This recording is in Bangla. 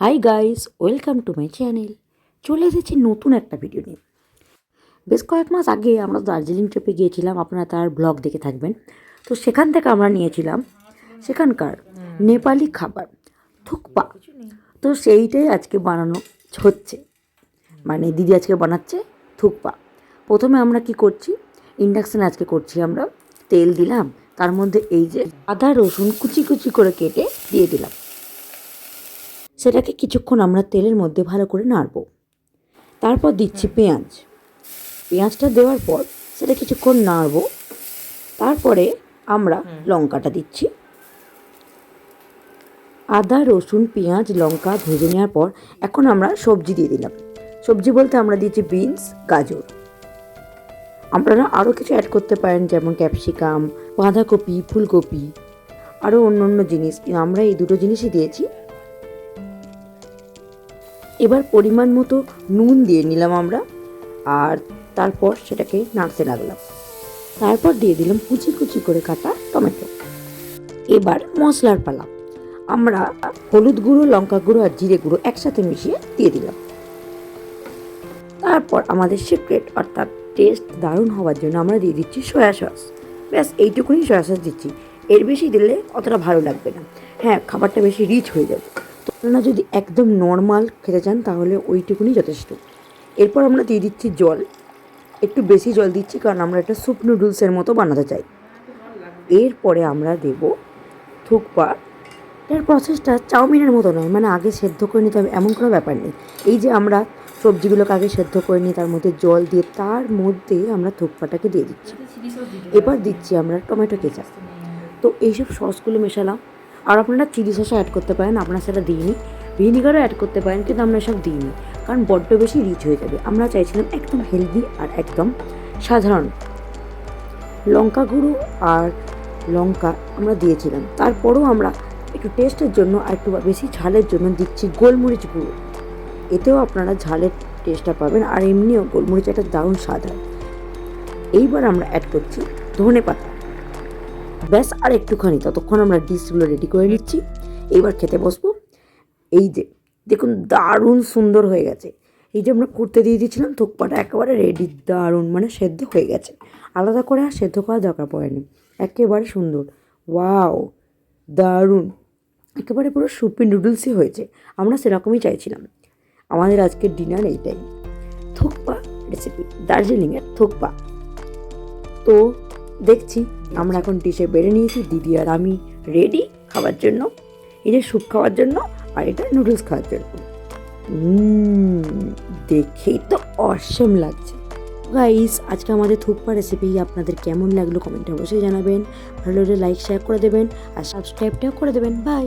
Hi guys welcome to my channel চলে এসেছি নতুন একটা ভিডিও নিয়ে। বেশ কয়েক মাস আগে আমরা দার্জিলিং ট্রিপে গিয়েছিলাম, আপনারা তার ব্লগ দেখে থাকবেন। তো সেখান থেকে আমরা নিয়েছিলাম সেখানকার নেপালি খাবার, থুকপা। তো সেইটাই আজকে বানানো হচ্ছে। মানে দিদি আজকে বানাচ্ছে থুকপা। প্রথমে আমরা কি করছি ইন্ডাকশানে আজকে করছি আমরা। তেল দিলাম, তার মধ্যে এই যে আদা রসুন কুচি কুচি করে কেটে দিয়ে দিলাম। সেটাকে কিছুক্ষণ আমরা তেলের মধ্যে ভালো করে নাড়ব। তারপর দিচ্ছি পেঁয়াজ। পেঁয়াজটা দেওয়ার পর সেটা কিছুক্ষণ নাড়ব। তারপরে আমরা লঙ্কাটা দিচ্ছি। আদা রসুন পেঁয়াজ লঙ্কা ভেজে নেওয়ার পর এখন আমরা সবজি দিয়ে দিলাম। সবজি বলতে আমরা দিয়েছি বিনস গাজর। আপনারা আরও কিছু অ্যাড করতে পারেন যেমন ক্যাপসিকাম বাঁধাকপি ফুলকপি আরও অন্য অন্য জিনিস। কিন্তু আমরা এই দুটো জিনিসই দিয়েছি। এবার পরিমাণ মতো নুন দিয়ে নিলাম আমরা, আর তারপর সেটাকে নাড়তে লাগলাম। তারপর দিয়ে দিলাম কুচি কুচি করে কাটা টমেটো। এবার মশলার পালা। আমরা হলুদ গুঁড়ো, লঙ্কা গুঁড়ো আর জিরে গুঁড়ো একসাথে মিশিয়ে দিয়ে দিলাম। তারপর আমাদের সিক্রেট অর্থাৎ টেস্ট দারুণ হওয়ার জন্য আমরা দিয়ে দিচ্ছি সয়া সস ব্যাস, এইটুকুনি সয়া সস দিচ্ছি। এর বেশি দিলে অতটা ভালো লাগবে না। হ্যাঁ খাবারটা বেশি রিচ হয়ে যাবে। আপনারা যদি একদম নর্মাল খেতে চান, তাহলে ওইটুকুনি যথেষ্ট। এরপর আমরা দিয়ে দিচ্ছি জল। একটু বেশি জল দিচ্ছি, কারণ আমরা একটা স্যুপ নুডলসের মতো বানাতে চাই। এরপরে আমরা দেব থুকপা। এর প্রসেসটা চাউমিনের মতো নয় মানে আগে সেদ্ধ করে নিতে হবে, এমন কোনো ব্যাপার নেই। এই যে আমরা সবজিগুলোকে আগে সেদ্ধ করে নিই তার মধ্যে জল দিয়ে তার মধ্যে আমরা থুকপাটাকে দিয়ে দিচ্ছি। এবার দিচ্ছি আমরা টমেটো কেচাপ। তো এইসব সসগুলো মেশালাম। আর আপনারা চিলি সসও অ্যাড করতে পারেন, আপনারা সেটা দিইনি। ভিনিগারও অ্যাড করতে পারেন, কিন্তু আমরা এসব দিইনি, কারণ বড্ড বেশি রিচ হয়ে যাবে। আমরা চাইছিলাম একদম হেলদি আর একদম সাধারণ। লঙ্কা গুঁড়ো আর লঙ্কা আমরা দিয়েছিলাম। তারপরেও আমরা একটু টেস্টের জন্য আর একটু বেশি ঝালের জন্য দিচ্ছি গোলমরিচ গুঁড়ো। এতেও আপনারা ঝালের টেস্টটা পাবেন আর এমনিও গোলমরিচ একটা দারুণ স্বাদ হয়। এইবার আমরা অ্যাড করছি ধনে পাতা ব্যাস, আর একটুখানি, ততক্ষণ আমরা ডিশগুলো রেডি করে নিচ্ছি। এইবার খেতে বসবো। এই যে, দেখুন, দারুণ সুন্দর হয়ে গেছে। এই যে আমরা করতে দিয়ে দিয়েছিলাম, থোকপাটা একেবারে রেডি দারুণ মানে সেদ্ধ হয়ে গেছে। আলাদা করে আর সেদ্ধ করার দরকার পড়েনি। একেবারে সুন্দর। ওয়াও, দারুণ। একেবারে পুরো সুপি নুডলসই হয়েছে। আমরা সেরকমই চাইছিলাম। আমাদের আজকের ডিনার এইটাই। থোকপা রেসিপি দার্জিলিংয়ের থোকপা। তো দেখছি, আমরা এখন ডিশে বেড়ে নিয়েছি, দিদি আর আমি রেডি খাওয়ার জন্য। এই যে স্যুপ খাওয়ার জন্য আর এটা নুডলস খাওয়ার জন্য। দেখেই তো অসম লাগছে। গাইস আজকে আমাদের থুপ্পা রেসিপি আপনাদের কেমন লাগল কমেন্টে অবশ্যই জানাবেন। ভালো লাগলে লাইক শেয়ার করে দেবেন আর সাবস্ক্রাইবটাও করে দেবেন। বাই